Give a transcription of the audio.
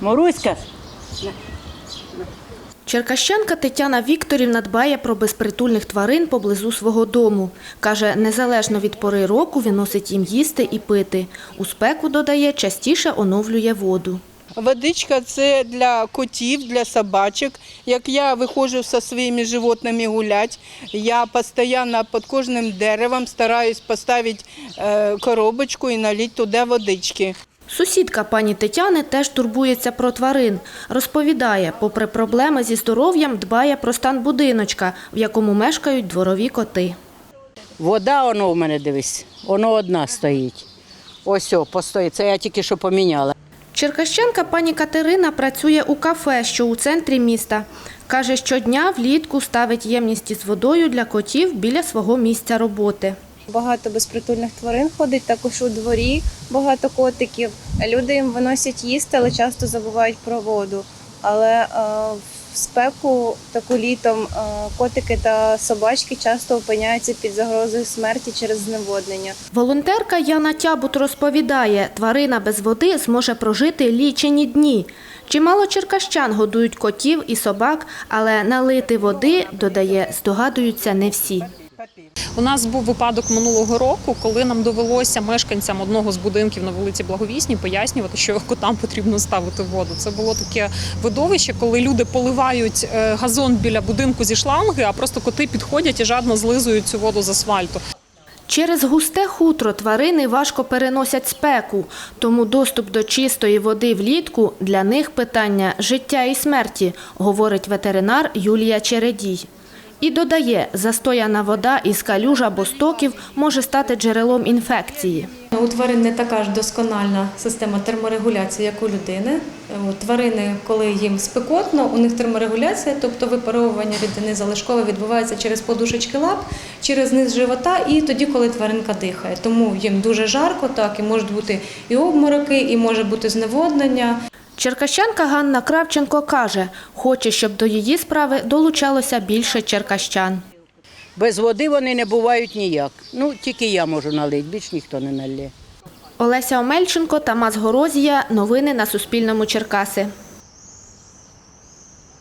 Моруська. Черкащанка Тетяна Вікторівна дбає про безпритульних тварин поблизу свого дому. Каже, незалежно від пори року виносить їм їсти і пити. У спеку, додає, частіше оновлює воду. Водичка це для котів, для собачок. Як я виходжу зі своїми животними гуляти, я постійно під кожним деревом стараюсь поставити е, коробочку і налити туди водички. Сусідка пані Тетяни теж турбується про тварин. Розповідає, попри проблеми зі здоров'ям, дбає про стан будиночка, в якому мешкають дворові коти. Вода, воно в мене дивись, воно одна стоїть. Ось о, постоїть. Це я тільки що поміняла. Черкащанка пані Катерина працює у кафе, що у центрі міста. Каже, щодня влітку ставить ємність із водою для котів біля свого місця роботи. Багато безпритульних тварин ходить, також у дворі багато котиків. Люди їм виносять їсти, але часто забувають про воду. Але е, в спеку, таку літом, е, котики та собачки часто опиняються під загрозою смерті через зневоднення. Волонтерка Яна Тябут розповідає, тварина без води зможе прожити лічені дні. Чимало черкащан годують котів і собак, але налити води, додає, здогадуються не всі. У нас був випадок минулого року, коли нам довелося мешканцям одного з будинків на вулиці Благовісній пояснювати, що котам потрібно ставити воду. Це було таке видовище, коли люди поливають е, газон біля будинку зі шланги, а просто коти підходять і жадно злизують цю воду з асфальту. Через густе хутро тварини важко переносять спеку, тому доступ до чистої води влітку для них питання життя і смерті, говорить ветеринар Юлія Чередій. І додає, застояна вода із калюж або стоків може стати джерелом інфекції. У тварин не така ж доскональна система терморегуляції, як у людини. Тварини, коли їм спекотно, у них терморегуляція, тобто випаровування рідини залишкове відбувається через подушечки лап, через низ живота і тоді, коли тваринка дихає. Тому їм дуже жарко, так і можуть бути і обмороки, і може бути зневоднення. Черкащанка Ганна Кравченко каже, хоче, щоб до її справи долучалося більше черкащан. Без води вони не бувають ніяк. Ну, тільки я можу налити, більш ніхто не налє. Олеся Омельченко, Тамас Горозія. Новини на Суспільному. Черкаси.